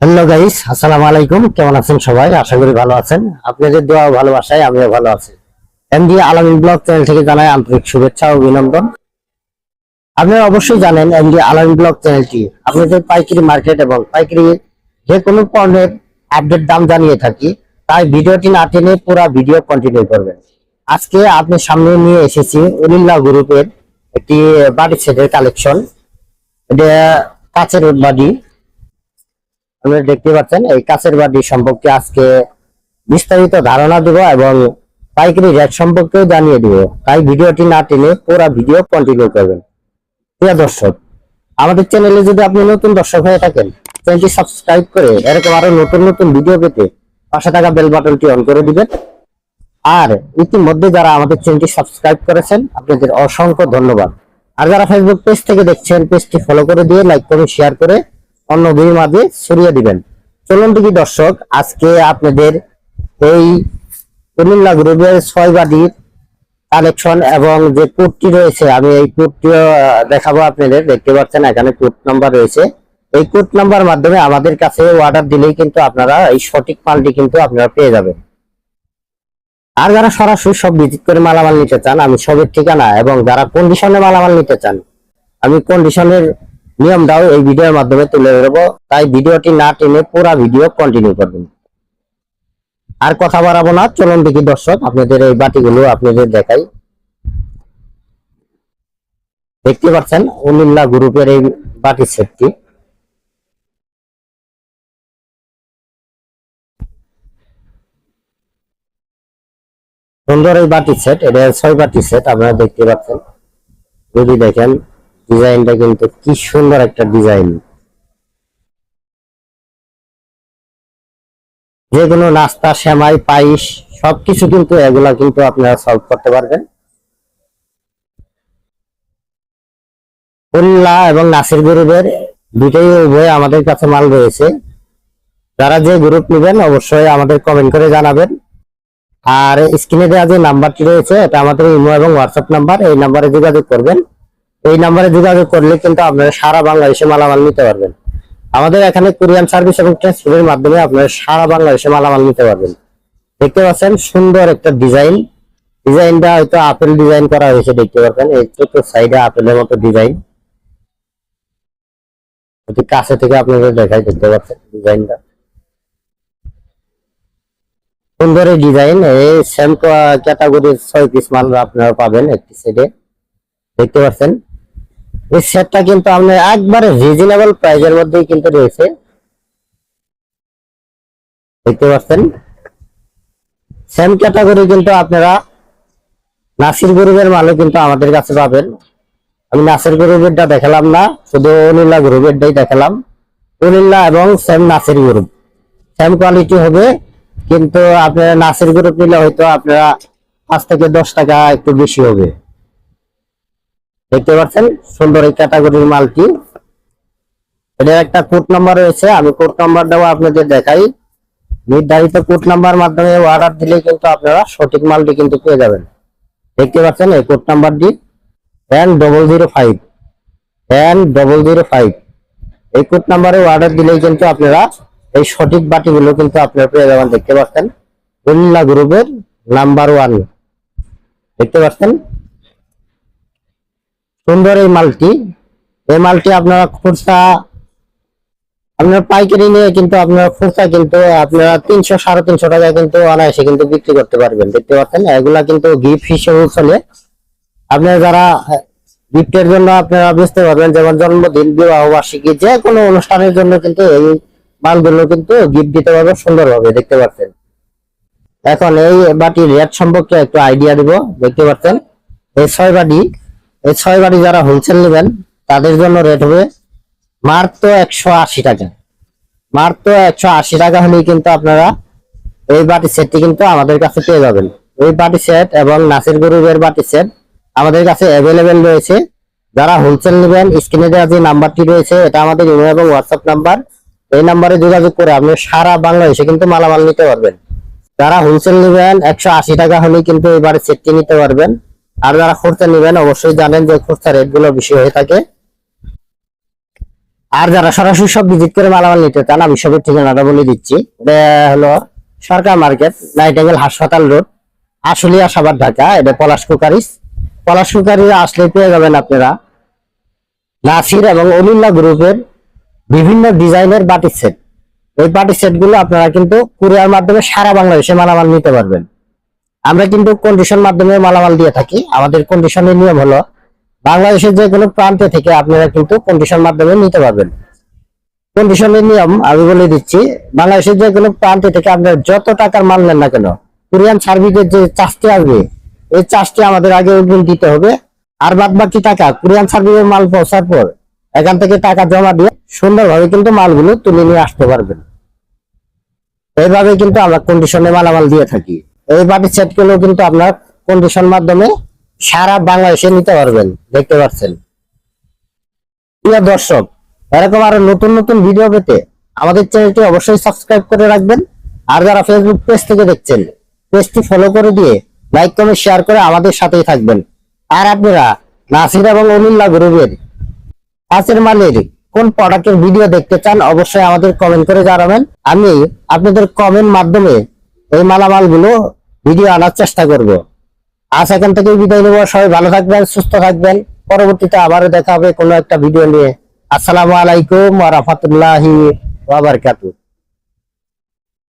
Hello guys আসসালামু আলাইকুম কেমন আছেন সবাই? আশা করি ভালো আছেন। আপনাদের দোয়া ভালোবাসায় আমিও ভালো আছি। এমডি আলামিন ব্লগ চ্যানেল থেকে জানাই আন্তরিক শুভেচ্ছা ও অভিনন্দন। আপনারা অবশ্যই জানেন এমডি আলামিন ব্লগ চ্যানেলটি আপনাদের পাইকারি মার্কেট এবং পাইকারি যে কোনো পণ্যের আপডেট দাম জানিয়ে থাকি। তাই ভিডিওটি না টেনে পুরো ভিডিও কন্টিনিউ করবেন। আজকে আপনি সামনে নিয়ে এসেছি উলিল্লা গ্রুপের একটি বাড়ি সেটের কালেকশন এটা কাছের বাড়ি আপনারা দেখতে পাচ্ছেন, এই কাছের বাড়ি সম্পর্কে আজকে বিস্তারিত ধারণা দেব এবং পাইকারি রেট সম্পর্কেও জানিয়ে দেব। তাই ভিডিওটি না টেনে পুরো ভিডিও কন্টিনিউ করবেন। প্রিয় দর্শক, আমাদের চ্যানেলে যদি আপনি নতুন দর্শক হয়ে থাকেন চ্যানেলটি সাবস্ক্রাইব করে এরকম আরও নতুন নতুন ভিডিও পেতে পাশে থাকা বেল বাটনটি অন করে দিবেন। আর ইতিমধ্যে যারা আমাদের চ্যানেলটি সাবস্ক্রাইব করেছেন, আপনাদের অসংখ্য ধন্যবাদ। আর যারা ফেসবুক পেজ থেকে দেখছেন পেজটি ফলো করে দিয়ে লাইক করে শেয়ার করে অন্য দুই মাঝে ছড়িয়ে দিবেন। চলুন দেখি দর্শক, আজকে আপনাদের এই কুমিল্লা গ্রুপের ছয় বাড়ির কালেকশন এবং যে কোডটি রয়েছে, আমি এই কোডটিও দেখাবো আপনাদের। দেখতে পাচ্ছেন, এখানে কোড নাম্বার রয়েছে। এই কোড নাম্বার মাধ্যমে আমাদের কাছে অর্ডার দিলেই কিন্তু আপনারা এই সঠিক মালটি কিন্তু আপনারা পেয়ে যাবেন। আর যারা সরাসরি সব ভিজিট করে মালামাল নিতে চান, আমি সবের ঠিকানা এবং যারা কন্ডিশনে মালামাল নিতে চান, আমি কন্ডিশনের নিয়মটাও এই ভিডিওর মাধ্যমে তুলে ধরবো। তাই ভিডিওটি না টেনে পুরো ভিডিও কন্টিনিউ করবেন। আর কথা বাড়াবো না। চলুন দেখি দর্শক, আপনাদের এই বাটিগুলো আপনাদের দেখাই। দেখতে পাচ্ছেন উনিল্লা গ্রুপের এই বাটি সেটটি। সুন্দর এই বাটি সেট এটা ছয় বাটি সেট আপনারা দেখতে পাচ্ছেন। যদি দেখেন ডিজাইনটা কিন্তু কি সুন্দর একটা ডিজাইন। যে কোনো নাস্তা, সেমাই, পায়েস, সবকিছু কিন্তু এগুলা কিন্তু আপনারা সলভ করতে পারবেন। এবং নাসির গ্রুপের দুটোই উভয় আমাদের কাছে মাল রয়েছে। যারা যে গ্রুপ নেবেন অবশ্যই আমাদের কমেন্ট করে জানাবেন। আর স্ক্রিনে দেওয়া যে নাম্বারটি রয়েছে, এটা আমাদের ইমো এবং হোয়াটসঅ্যাপ নাম্বার, এই নাম্বারে যোগাযোগ করবেন। এই নাম্বারে যোগাযোগ করলে কিন্তু আপনারা সারা বাংলাদেশে মালামাল নিতে পারবেন। আমাদের এখানে কোরিয়ান সার্ভিস এবং ট্রান্সপোর্টের মাধ্যমে আপনারা সারা বাংলাদেশে মালামাল নিতে পারবেন। দেখতে পাচ্ছেন সুন্দর একটা ডিজাইন। ডিজাইনটা হয়তো আপেল ডিজাইন করা হয়েছে, দেখতে পাচ্ছেন এই ছোট সাইডে আপেলের মতো ডিজাইন। যদি কাছে থেকে আপনাদের দেখাই, দেখতে পাচ্ছেন ডিজাইনটা। সুন্দর এই ডিজাইন। এই সেম ক্যাটাগরির ছয় পিস মাল আপনারা পাবেন একটি সাইডে দেখতে পাচ্ছেন এই সেটটা কিন্তু আপনার একবারে রিজনেবল প্রাইজের মধ্যেই কিন্তু রয়েছে। দেখতে পাচ্ছেন? সেম ক্যাটাগরি কিন্তু আপনারা নাসির গ্রুপের মালও কিন্তু আমাদের কাছে পাবেন। আমি নাসির গ্রুপেরটা দেখালাম না, শুধু অনিল্লা গ্রুপেরটাই দেখালাম। অনিল্লা এবং same Nasir group same quality হবে, কিন্তু আপনারা নাসির গ্রুপ নিলে হয়তো আপনারা পাঁচ থেকে দশ টাকা একটু বেশি হবে। দেখতে পাচ্ছেন, সুন্দর এই ক্যাটাগরির মালটি। এটার একটা কোড নাম্বার রয়েছে, আমি কোড নাম্বারটাও আপনাদের দেখাই। নির্ধারিত কোড নাম্বার মাধ্যমে অর্ডার দিলে কিন্তু আপনারা সঠিক মালটি কিন্তু পেয়ে যাবেন। দেখতে পাচ্ছেন, এই কোড নাম্বারটি N double zero five N double zero five এই কোড নাম্বারে অর্ডার দিলেই কিন্তু আপনারা এই সঠিক বাটিগুলো কিন্তু আপনারা পেয়ে যাবেন, দেখতে পাচ্ছেন। উল্লা গ্রুপের নাম্বার ওয়ান দেখতে পাচ্ছেন সুন্দর এই মালটি। এই মালটি আপনারা খুচরা, আপনার পাইকারি নিয়ে কিন্তু আপনার খুচরা কিন্তু, আপনারা তিনশো সাড়ে তিনশো টাকা কিন্তু অনায়াসে কিন্তু বিক্রি করতে পারবেন, দেখতে পাচ্ছেন? এগুলা কিন্তু গিফট হিসেবে চলে। আপনারা যারা গিফটের জন্য আপনারা বুঝতে পারবেন যেমন জন্মদিন, বিবাহ বার্ষিকী, যে কোনো অনুষ্ঠানের জন্য কিন্তু এই মালগুলো কিন্তু গিফট দিতে পারবে, সুন্দরভাবে, দেখতে পাচ্ছেন? এখন এই বাটির রেট সম্পর্কে একটু আইডিয়া দিব, দেখতে পাচ্ছেন? এই ছয় বাটি এই ছয় বাটি যারা হোলসেল নেবেন, তাদের জন্য রেট হবে মাত্র একশো আশি টাকা। মাত্র একশো আশি টাকা হলেই কিন্তু আপনারা এই বাটি সেটটি কিন্তু আমাদের কাছে পেয়ে যাবেন। এই বাটি সেট এবং নাসির গ্রুপের বাটি সেট আমাদের কাছে অ্যাভেলেবেল রয়েছে। যারা হোলসেল নেবেন, স্ক্রিনে দেওয়া যে নাম্বারটি রয়েছে, এটা আমাদের ইমেল এবং হোয়াটসঅ্যাপ নাম্বার এই নাম্বারে যোগাযোগ করে আপনি সারা বাংলাদেশে কিন্তু মালামাল নিতে পারবেন। যারা হোলসেল নেবেন, একশো আশি টাকা হলেই কিন্তু এবারে সেটটি নিতে পারবেন। আর যারা খুচরা নেবেন, অবশ্যই জানেন যে খুচরা রেটগুলো বেশি হয়ে থাকে। আর যারা সরাসরি সব ভিজিট করে মালামাল নিতে চান, আমি সবের ঠিকানাটা বলে দিচ্ছি। হলো সরকার মার্কেট, নাইটেঙ্গেল হাসপাতাল রোড, আশুলিয়া সাবার ঢাকা। এটা পলাশ কুকারিস। পলাশ কুকারিস আসলে পেয়ে যাবেন আপনারা নাসির এবং অলিল্লা গ্রুপের বিভিন্ন ডিজাইনের বাটি সেট। এই বাটি সেটগুলো আপনারা কিন্তু কুরিয়ার মাধ্যমে সারা বাংলাদেশে মালামাল নিতে পারবেন। আমরা কিন্তু কন্ডিশন মাধ্যমে মালামাল দিয়ে থাকি। আমাদের কন্ডিশনের নিয়ম হলো, বাংলাদেশের যে কোনো প্রান্তে থেকে আপনারা কিন্তু কন্ডিশন মাধ্যমে নিতে পারবেন। কন্ডিশনের নিয়ম আমি বলে দিচ্ছি, বাংলাদেশের যে কোনো প্রান্তে থেকে আপনারা যত টাকার মাল নেন না কেন, কোরিয়ান সার্ভিসের যে চার্জটি আসবে, এই চার্জটি আমাদের আগে অগ্রিম দিতে হবে। আর বাদ বাকি টাকা, কোরিয়ান সার্ভিসের মাল পৌঁছার পর এখান থেকে টাকা জমা দিয়ে সুন্দরভাবে কিন্তু মালগুলো তুলে নিয়ে আসতে পারবেন। এইভাবে কিন্তু আমরা কন্ডিশনে মালামাল দিয়ে থাকি। এই সেটগুলো কিন্তু আপনার কন্ডিশন মাধ্যমে সারা বাংলাদেশে নিতে পারবেন। দেখতে পাচ্ছেন। প্রিয় দর্শক, এরকম আরও নতুন নতুন ভিডিও পেতে আমাদের চ্যানেলটি অবশ্যই সাবস্ক্রাইব করে রাখবেন। আর যারা ফেসবুক পেজ থেকে দেখছেন পেজটি ফলো করে দিয়ে লাইক কমেন্ট শেয়ার করে আমাদের সাথেই থাকবেন। আর আপনারা নাসির এবং অনিল্লা গ্রুপের কাছের মালের কোন প্রোডাক্টের ভিডিও দেখতে চান, অবশ্যই আমাদের কমেন্ট করে জানাবেন। আমি আপনাদের কমেন্ট মাধ্যমে এই মালামালগুলো ভিডিও আনার চেষ্টা করব। আজ এখান থেকে বিদায় নেব। সবাই ভালো থাকবেন, সুস্থ থাকবেন। পরবর্তীতে আবারও দেখা হবে কোনো একটা ভিডিও নিয়ে। আসসালামু আলাইকুম ওয়া রাহমাতুল্লাহি ওয়া